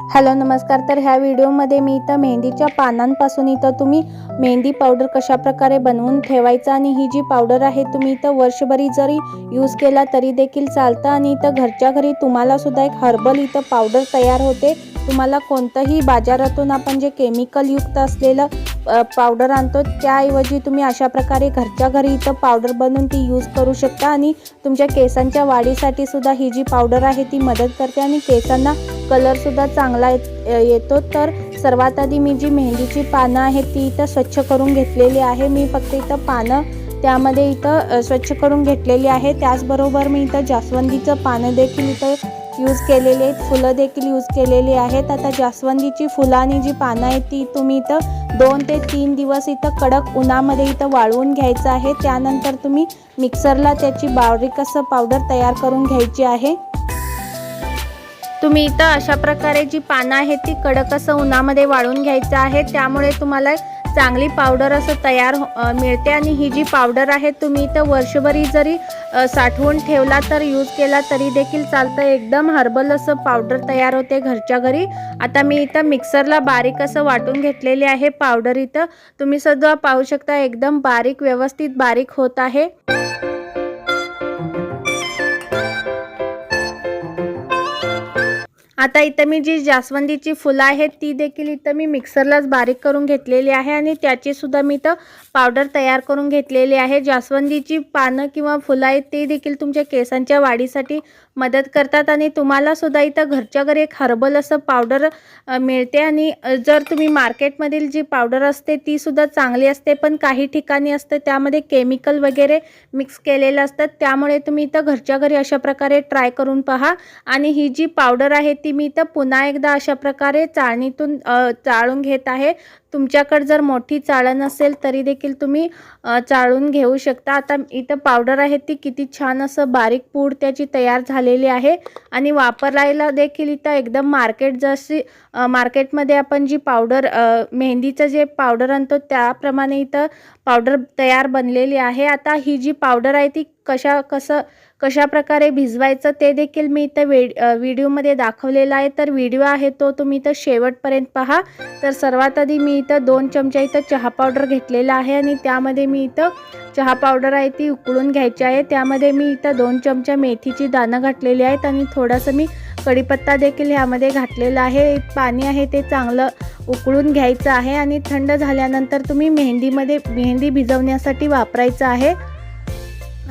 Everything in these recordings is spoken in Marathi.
हॅलो नमस्कार. तर ह्या व्हिडिओमध्ये मी इथं मेहंदीच्या पानांपासून इथं तुम्ही मेहंदी पावडर कशा प्रकारे बनवून ठेवायचं आणि ही जी पावडर आहे तुम्ही इथं वर्षभरी जरी यूज केला तरी देखील चालतं आणि इथं घरच्या घरी तुम्हालासुद्धा एक हर्बल इथं पावडर तयार होते. तुम्हाला कोणतंही बाजारातून आपण जे केमिकलयुक्त असलेलं पावडर आणतो. त्याऐवजी तुम्ही अशा प्रकारे घरच्या घरी इथं पावडर बनवून ती यूज करू शकता आणि तुमच्या केसांच्या वाढीसाठी सुद्धा ही जी पावडर आहे ती मदत करते आणि केसांना कलरसुद्धा चांगला येतो तर सर्वात आधी मी जी मेहंदीची पानं आहेत ती इथं स्वच्छ करून घेतलेली आहे. मी फक्त इथं पानं त्यामध्ये इथं स्वच्छ करून घेतलेली आहे. त्याचबरोबर मी इथं जास्वंदीचं पानं देखील इथं यूज केलेली आहेत. फुलं देखील यूज केलेली आहेत. आता जास्वंदीची फुलं आणि जी पानं आहेत ती तुम्ही इथं दोन ते तीन दिवस इथं कडक उन्हामध्ये इथं वाळवून घ्यायचं आहे. त्यानंतर तुम्ही मिक्सरला त्याची बारीक असं पावडर तयार करून घ्यायची आहे. तुम्ही इथं अशा प्रकारे जी पानं आहेत ती कडक असं उन्हामध्ये वाळून घ्यायचं आहे. त्यामुळे तुम्हाला चांगली पावडर असं तयार हो- मिळते आणि ही जी पावडर आहे तुम्ही इथं वर्षभरी जरी साठवून ठेवला तर यूज केला तरी देखील चालतं. एकदम हर्बल असं पावडर तयार होते घरच्या घरी. आता मी इथं मिक्सरला बारीक असं वाटून घेतलेले आहे पावडर इथं. तुम्ही सुद्धा पाहू शकता एकदम बारीक व्यवस्थित बारीक होत आहे. आता इथं मी जी जास्वंदीची फुलं आहेत ती देखील इथं मी मिक्सरलाच बारीक करून घेतलेली आहे आणि त्याचीसुद्धा मी इथं पावडर तयार करून घेतलेली आहे. जास्वंदीची पानं किंवा फुलं आहेत ते देखील तुमच्या केसांच्या वाढीसाठी मदत करतात आणि तुम्हालासुद्धा इथं घरच्या घरी एक हर्बल असं पावडर मिळते आणि जर तुम्ही मार्केटमधील जी पावडर असते तीसुद्धा चांगली असते पण काही ठिकाणी असतं त्यामध्ये केमिकल वगैरे मिक्स केलेलं असतं त्यामुळे तुम्ही इथं घरच्या घरी अशा प्रकारे ट्राय करून पहा. आणि ही जी पावडर आहे ती मी तर पुन्हा एकदा अशा प्रकारे चाळणीतून चाळून घेत आहे. तुमच्याकडे जर मोठी चाळण असेल तरी देखील तुम्ही चाळून घेऊ शकता. आता इथं पावडर आहे ती किती छान असं बारीक पूड त्याची तयार झालेली आहे. आणि वापरायला देखील इथं एकदम मार्केट जशी मार्केटमध्ये आपण जी पावडर मेहंदीचं जे पावडर आणतो त्याप्रमाणे इथं पावडर तयार बनलेली आहे. आता ही जी पावडर आहे ती कशा कसं कशा प्रकारे भिजवायचं ते देखील मी इथं वे व्हिडिओमध्ये दाखवलेलं आहे. तर व्हिडिओ आहे तो तुम्ही इथं शेवटपर्यंत पहा. तर सर्वात आधी मी इथं दोन चमचा इथं चहा पावडर घेतलेला आहे आणि त्यामध्ये मी इथं चहा पावडर आहे ती उकळून घ्यायची आहे. त्यामध्ये मी इथं दोन चमचा मेथीची दाणं घातलेली आहेत आणि थोडासा मी कढीपत्ता देखील ह्यामध्ये घातलेला आहे. पाणी आहे ते चांगलं उकळून घ्यायचं आहे आणि थंड झाल्यानंतर तुम्ही मेहंदीमध्ये मेहंदी भिजवण्यासाठी वापरायचं आहे.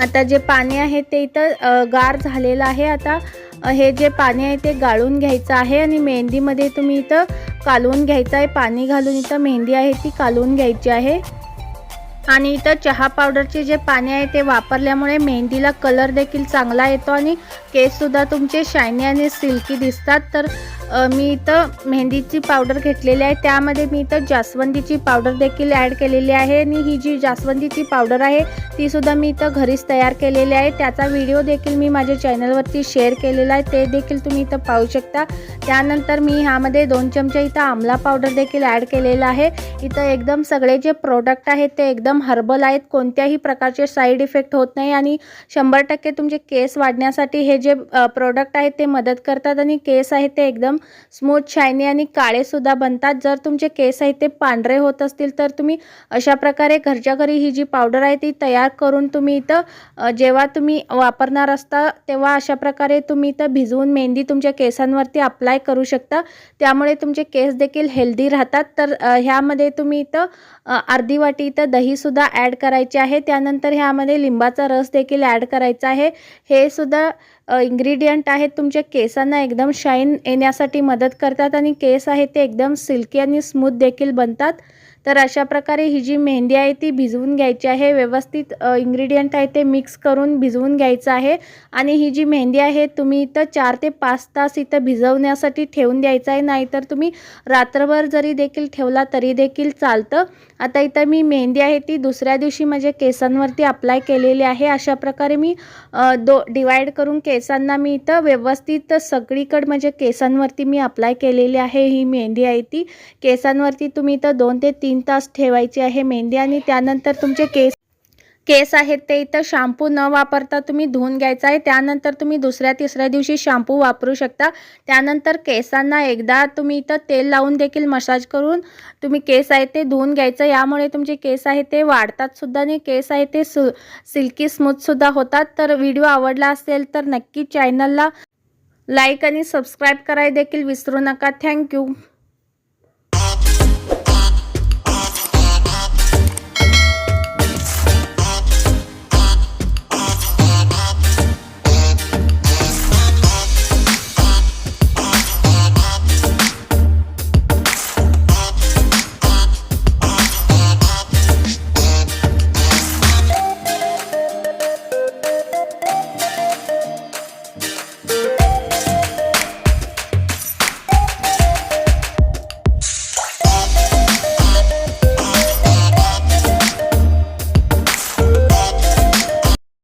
आता जे पाणी आहे ते इथं गार झालेलं आहे. आता हे जे पाणी आहे ते गाळून घ्यायचं आहे आणि मेहंदीमध्ये तुम्ही इथं कालवून घ्यायचं आहे. पाणी घालून इथं मेहंदी आहे ती कालवून घ्यायची आहे. आणि इथं चहा पावडरचे जे पाणी आहे ते वापरल्यामुळे मेहंदीला कलर देखील चांगला येतो आणि केससुद्धा तुमचे शायनी आणि सिल्की दिसतात. तर मी इथं मेहंदीची पावडर घेतलेली आहे. त्यामध्ये मी इथं जास्वंदीची पावडर देखील ॲड केलेली आहे आणि ही जी जास्वंदीची पावडर आहे ती सुद्धा मी इथं घरीच तयार केलेली आहे. त्याचा व्हिडिओ देखील मी माझ्या चॅनलवरती शेअर केलेला आहे. ते देखील तुम्ही इथं पाहू शकता. त्यानंतर मी ह्यामध्ये दोन चमचे इथं आमला पावडर देखील ॲड केलेला आहे. इथं एकदम सगळे जे प्रोडक्ट आहेत ते एकदम हर्बल आहेत. कोणत्याही प्रकारचे साईड इफेक्ट होत नाही आणि शंभर टक्के तुमचे केस वाढण्यासाठी हे जे प्रोडक्ट आहेत ते मदत करतात आणि केस आहेत ते एकदम स्मूथ शायनी आणि काळेसुद्धा बनतात. जर तुमचे केस आहेत ते पांढरे होत असतील तर तुम्ही अशा प्रकारे घरच्या घरी ही जी पावडर आहे ती तयार करून तुम्ही इथं जेव्हा तुम्ही वापरणार असता तेव्हा अशा प्रकारे तुम्ही इथं भिजवून मेहंदी तुमच्या केसांवरती अप्लाय करू शकता. त्यामुळे तुमचे केस देखील हेल्दी राहतात. तर ह्यामध्ये तुम्ही इथं अर्धी वाटी इथं दहीसुद्धा ॲड करायचे आहे. त्यानंतर ह्यामध्ये लिंबाचा रस देखील ॲड करायचा आहे. हे सुद्धा इन्ग्रेडियंट आहेत तुमच्या केसांना एकदम शाईन येण्यासाठी मदत करतात आणि केस आहे ते एकदम सिल्की आणि स्मूथ देखील बनतात. तर अशा प्रकारे ही जी मेहंदी आहे ती भिजवून घ्यायची आहे. व्यवस्थित इंग्रेडियंट आहे ते मिक्स करून भिजवून घ्यायचं आहे. आणि ही जी मेहंदी आहे तुम्ही इथं चार ते पाच तास इथं भिजवण्यासाठी ठेवून द्यायचं आहे. नाहीतर तुम्ही रात्रभर जरी देखील ठेवला तरी देखील चालतं. आता इथं मी मेहंदी आहे ती दुसऱ्या दिवशी माझ्या केसांवरती अप्लाय केलेली आहे. अशा प्रकारे मी दो डिवाईड करून केसांना मी इथं व्यवस्थित सगळीकडे म्हणजे केसांवरती मी अप्लाय केलेली आहे ही मेहंदी आहे ती. केसांवरती तुम्ही इथं दोन ते तीन तीन तास ठेवायची आहे मेहंदी आणि त्यानंतर तुमचे केस केस आहेत ते इथं शॅम्पू न वापरता तुम्ही धुवून घ्यायचं आहे. त्यानंतर तुम्ही दुसऱ्या तिसऱ्या दिवशी शॅम्पू वापरू शकता. त्यानंतर केसांना एकदा तुम्ही इथं तेल लावून देखील मसाज करून तुम्ही केस आहे ते धुवून घ्यायचं. यामुळे तुमचे केस आहे ते वाढतात सुद्धा आणि केस आहे ते सु सिल्की स्मूथसुद्धा होतात. तर व्हिडिओ आवडला असेल तर नक्की चॅनलला लाईक आणि सबस्क्राईब करायला देखील विसरू नका. थँक्यू